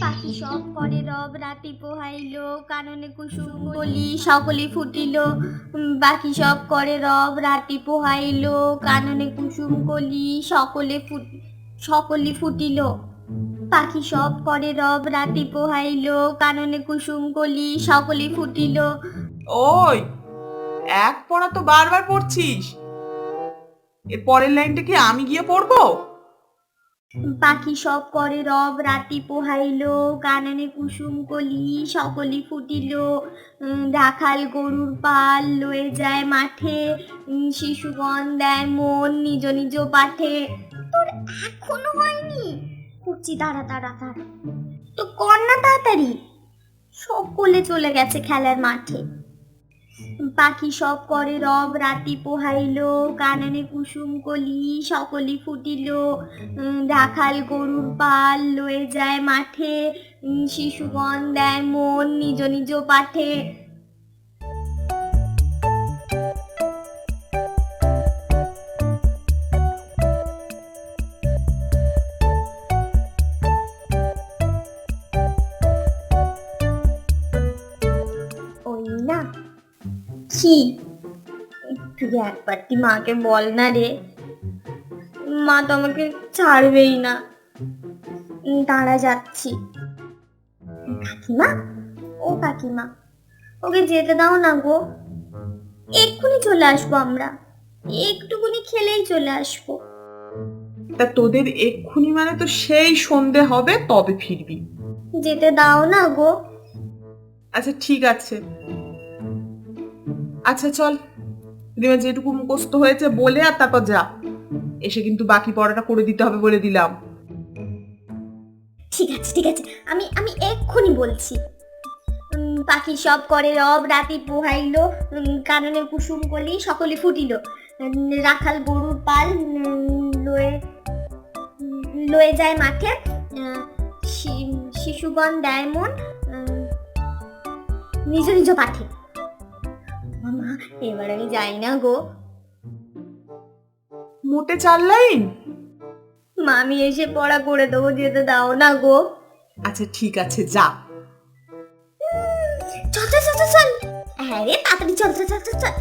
পাখি সব করে, রব রাতি পোহাইল, কাননে কুসুম বলি, সকলে ফুটিল। বাকি সব করে, রব রাতি পোহাইল, কাননে কুসুম কলি সকলে ফুট, সকলে ফুটিল। পাখি সব করে, রব রাতি পোহাইল, কাননে কুসুম কলি সকলে ফুটিল। ওই, এক পড়া তো বারবার পড়ছিস। এর পরের লাইনটা কি আমি গিয়ে পড়ব? পাখি সব করে, রব রাতি পোহাইল, কাননে কুসুম কলি, সকলি ফুটিল রাখাল গরুর পাল, লয়ে যায় মাঠে শিশুগণ দেয় মন নিজ নিজ পাঠে। তোর এখনও হয়নি? করছি দাঁড়া দাঁড়া দাঁড়া। তো না তাড়াতাড়ি? সকলে চলে গেছে খেলার মাঠে। পাখি সব করে, রব রাতি পোহাইল, কাননে কুসুম কলি, সকলি ফুটিল রাখাল গরুর পাল, লয়ে যায় মাঠে শিশুগণ দেয় মন নিজ নিজ পাঠে। ওই না কি তুই একবারটি মাকে বল না রে। মা তো আমাকে ছাড়বেই না। দাঁড়া যাচ্ছি। কাকিমা? ও কাকিমা ওকে যেতে দাও না গো। এক্ষুনি চলে আসব আমরা। একটুকুনি খেলেই চলে আসব। তা তোদের এক্ষুনি মানে তো সেই সন্ধে হবে তবে ফিরবি। যেতে দাও না গো। আচ্ছা ঠিক আছে। আচ্ছা চল। রিমা যেটুকু মুখস্থ হয়েছে বলে আর তারপর যা। এসে কিন্তু বাকি পড়াটা করে দিতে হবে বলে দিলাম। ঠিক আছে ঠিক আছে। আমি আমি এক্ষুনি বলছি। উম, পাখি সব করে রব রাতি পোহাইল উম, কাননে কুসুম কলি সকলে ফুটিল। রাখাল গরুর পাল উম, লয়ে লয়ে যায় মাঠে। শি- শিশুগণ দেয় মন উম, নিজ নিজ পাঠে। মামা এবার আমি যাই না গো। মোটে চার লাইন? মামি এসে পড়া করে দেবো যেতে দাও না গো। আচ্ছা ঠিক আছে যা। চল চল চল চল হ্যাঁ রে তাড়াতাড়ি চল চল চল চল।